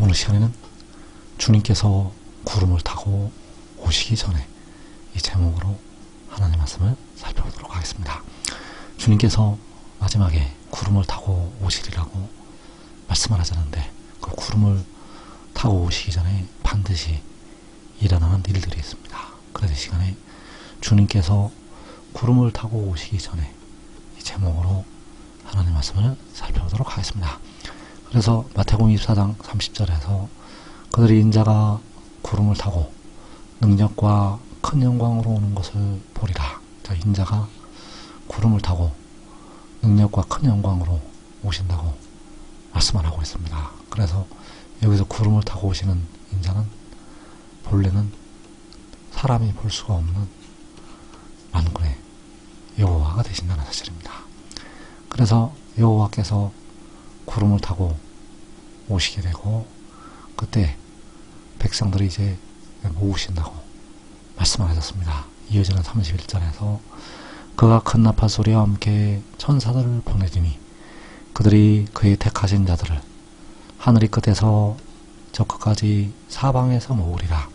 오늘 시간에는 주님께서 구름을 타고 오시기 전에 이 제목으로 하나님 말씀을 살펴보도록 하겠습니다. 주님께서 마지막에 구름을 타고 오시리라고 말씀을 하셨는데 그 구름을 타고 오시기 전에 반드시 일어나는 일들이 있습니다. 그래서 이 시간에 주님께서 구름을 타고 오시기 전에 이 제목으로 하나님 말씀을 살펴보도록 하겠습니다. 그래서 마태복음 24장 30절에서 그들이 인자가 구름을 타고 능력과 큰 영광으로 오는 것을 보리라. 자, 인자가 구름을 타고 능력과 큰 영광으로 오신다고 말씀을 하고 있습니다. 그래서 여기서 구름을 타고 오시는 인자는 본래는 사람이 볼 수가 없는 만군의 여호와가 되신다는 사실입니다. 그래서 여호와께서 구름을 타고 오시게 되고 그때 백성들이 이제 모으신다고 말씀을 하셨습니다. 이어지는 31절에서 그가 큰 나팔 소리와 함께 천사들을 보내리니 그들이 그의 택하신 자들을 하늘이 끝에서 저 끝까지 사방에서 모으리라.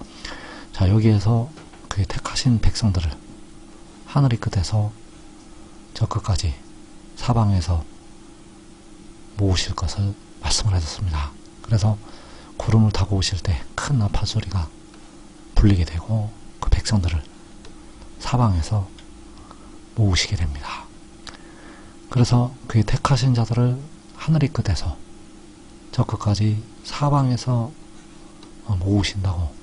자 여기에서 그의 택하신 백성들을 하늘이 끝에서 저 끝까지 사방에서 모으실 것을 말씀을 하셨습니다. 그래서 구름을 타고 오실 때 큰 나팔 소리가 불리게 되고 그 백성들을 사방에서 모으시게 됩니다. 그래서 그의 택하신 자들을 하늘이 끝에서 저 끝까지 사방에서 모으신다고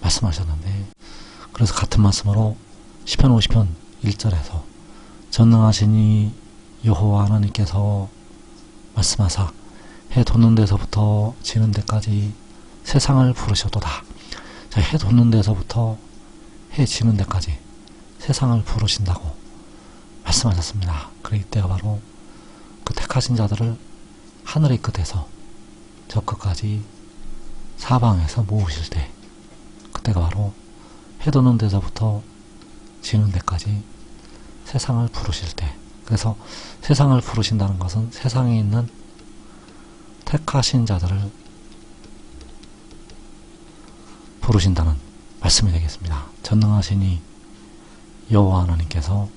말씀하셨는데 그래서 같은 말씀으로 시편 50편 1절에서 전능하시니 여호와 하나님께서 말씀하사 해 돋는 데서부터 지는 데까지 세상을 부르셔도다. 자, 해 돋는 데서부터 해 지는 데까지 세상을 부르신다고 말씀하셨습니다. 그래 이때가 바로 그 택하신 자들을 하늘의 끝에서 저 끝까지 사방에서 모으실 때 그때가 바로 해 돋는 데서부터 지는 데까지 세상을 부르실 때 그래서 세상을 부르신다는 것은 세상에 있는 택하신 자들을 부르신다는 말씀이 되겠습니다. 전능하시니 여호와 하나님께서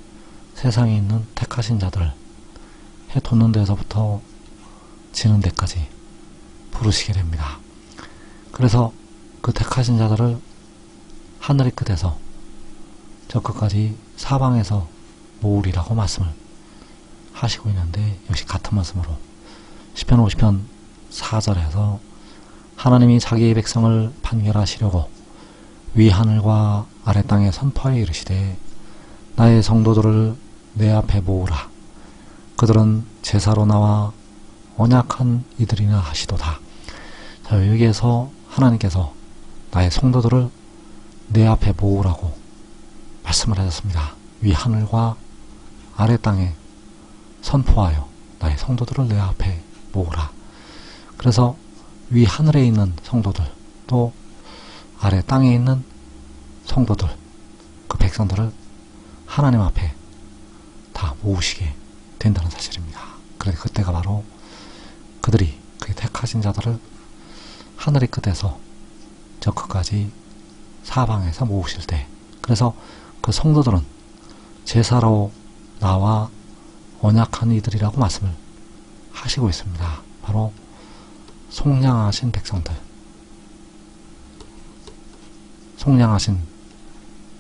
세상에 있는 택하신 자들을 해 돋는 데서부터 지는 데까지 부르시게 됩니다. 그래서 그 택하신 자들을 하늘의 끝에서 저 끝까지 사방에서 모으리라고 말씀을 하시고 있는데 역시 같은 말씀으로 10편 50편 4절에서 하나님이 자기의 백성을 판결하시려고 위 하늘과 아래 땅에 선포하여 이르시되 나의 성도들을 내 앞에 모으라. 그들은 제사로 나와 언약한 이들이나 하시도다. 자 여기에서 하나님께서 나의 성도들을 내 앞에 모으라고 말씀을 하셨습니다. 위 하늘과 아래 땅에 선포하여 나의 성도들을 내 앞에 모으라. 그래서 위 하늘에 있는 성도들 또 아래 땅에 있는 성도들 그 백성들을 하나님 앞에 다 모으시게 된다는 사실입니다. 그래 그때가 바로 그들이 그의 택하신 자들을 하늘의 끝에서 저 끝까지 사방에서 모으실 때 그래서 그 성도들은 제사로 나와 언약한 이들이라고 말씀을 하시고 있습니다. 바로 속량하신 백성들, 속량하신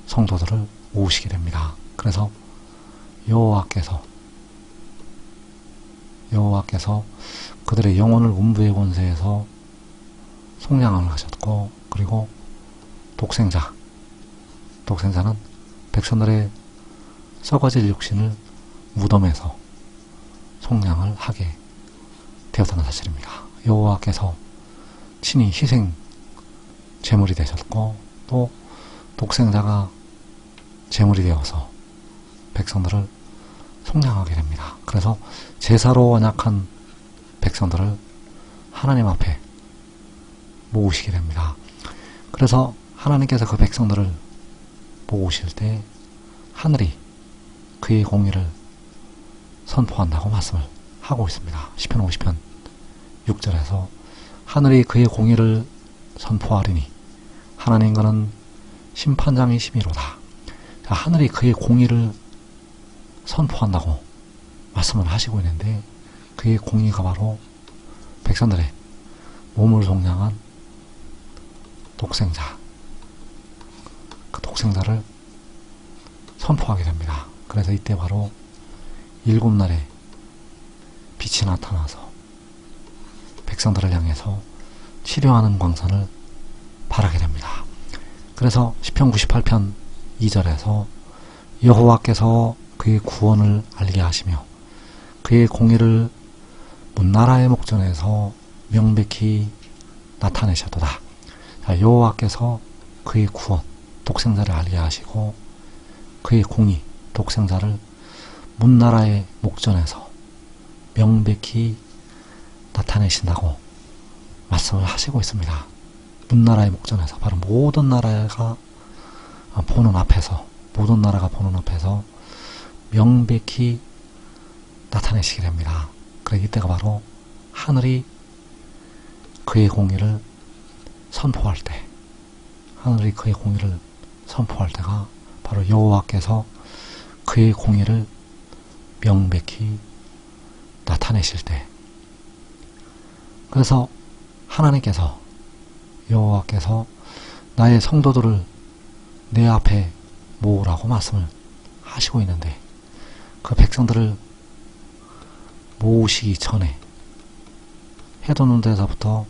성도들을 모으시게 됩니다. 그래서 여호와께서 여호와께서 그들의 영혼을 음부의 권세에서 속량을 하셨고 그리고 독생자 독생자는 백성들의 썩어질 육신을 무덤에서 속량을 하게 되었다는 사실입니다. 여호와께서 친히 희생 제물이 되셨고 또 독생자가 제물이 되어서 백성들을 속량하게 됩니다. 그래서 제사로 언약한 백성들을 하나님 앞에 모으시게 됩니다. 그래서 하나님께서 그 백성들을 모으실 때 하늘이 그의 공의를 선포한다고 말씀을 하고 있습니다. 10편 50편 6절에서 하늘이 그의 공의를 선포하리니 하나님과는 심판장이심이로다. 자, 하늘이 그의 공의를 선포한다고 말씀을 하시고 있는데 그의 공의가 바로 백성들의 몸을 속량한 독생자 그 독생자를 선포하게 됩니다. 그래서 이때 바로 일곱 날에 빛이 나타나서 백성들을 향해서 치료하는 광선을 바라게 됩니다. 그래서 시편 98편 2절에서 여호와께서 그의 구원을 알게 하시며 그의 공의를 문나라의 목전에서 명백히 나타내셨도다. 자, 여호와께서 그의 구원, 독생자를 알게 하시고 그의 공의, 독생자를 문나라의 목전에서 명백히 나타내신다고 말씀을 하시고 있습니다. 문나라의 목전에서 바로 모든 나라가 보는 앞에서 모든 나라가 보는 앞에서 명백히 나타내시게 됩니다. 그래 이때가 바로 하늘이 그의 공의를 선포할 때 하늘이 그의 공의를 선포할 때가 바로 여호와께서 그의 공의를 명백히 나타내실 때 그래서 하나님께서 여호와께서 나의 성도들을 내 앞에 모으라고 말씀을 하시고 있는데 그 백성들을 모으시기 전에 해 도는 데서부터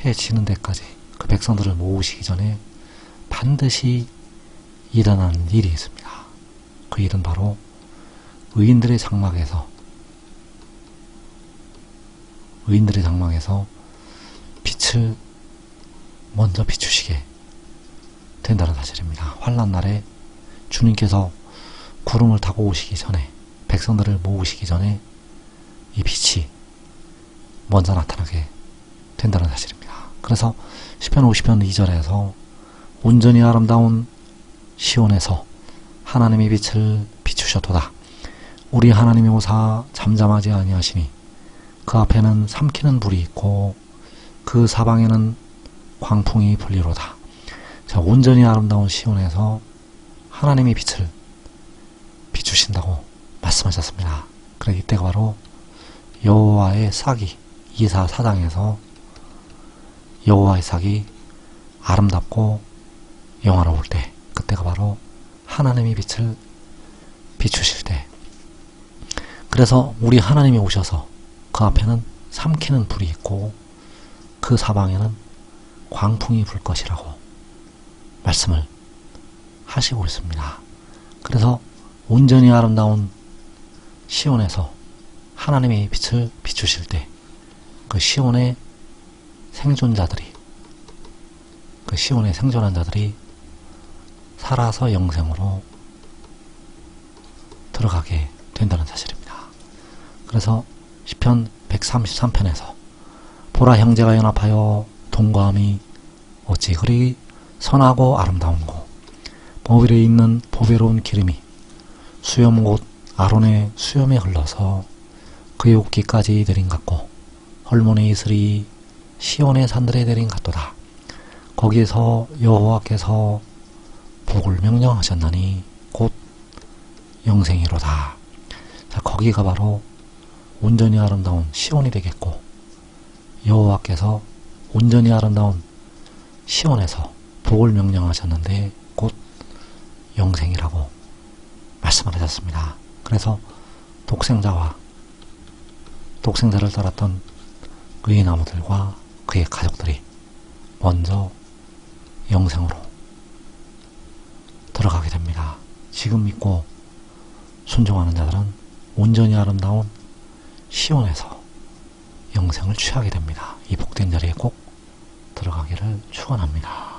해 지는 데까지 그 백성들을 모으시기 전에 반드시 일어나는 일이 있습니다. 그 일은 바로 의인들의 장막에서 의인들의 장막에서 빛을 먼저 비추시게 된다는 사실입니다. 환란 날에 주님께서 구름을 타고 오시기 전에 백성들을 모으시기 전에 이 빛이 먼저 나타나게 된다는 사실입니다. 그래서 10편 50편 2절에서 온전히 아름다운 시온에서 하나님의 빛을 비추셨도다. 우리 하나님이 오사 잠잠하지 아니하시니 그 앞에는 삼키는 불이 있고 그 사방에는 광풍이 불리로다. 자, 온전히 아름다운 시온에서 하나님의 빛을 비추신다고 말씀하셨습니다. 그래 이때가 바로 여호와의 싹이 이사 사장에서 여호와의 싹이 아름답고 영화로울 때 그때가 바로 하나님의 빛을 비추실 때 그래서 우리 하나님이 오셔서 그 앞에는 삼키는 불이 있고 그 사방에는 광풍이 불 것이라고 말씀을 하시고 있습니다. 그래서 온전히 아름다운 시온에서 하나님의 빛을 비추실 때 그 시온의 생존자들이 그 시온의 생존한 자들이 살아서 영생으로 들어가게. 그래서 시편 133편에서 보라 형제가 연합하여 동거함이 어찌 그리 선하고 아름다운고 보빌에 있는 보배로운 기름이 수염 곧 아론의 수염에 흘러서 그의 옷기까지 내린 같고 헐몬의 이슬이 시온의 산들에 내린 같도다. 거기에서 여호와께서 복을 명령하셨나니 곧 영생이로다. 자, 거기가 바로 온전히 아름다운 시온이 되겠고 여호와께서 온전히 아름다운 시온에서 복을 명령하셨는데 곧 영생이라고 말씀을 하셨습니다. 그래서 독생자와 독생자를 따랐던 의인 나무들과 그의 가족들이 먼저 영생으로 들어가게 됩니다. 지금 믿고 순종하는 자들은 온전히 아름다운 시온에서 영생을 취하게 됩니다. 이 복된 자리에 꼭 들어가기를 축원합니다.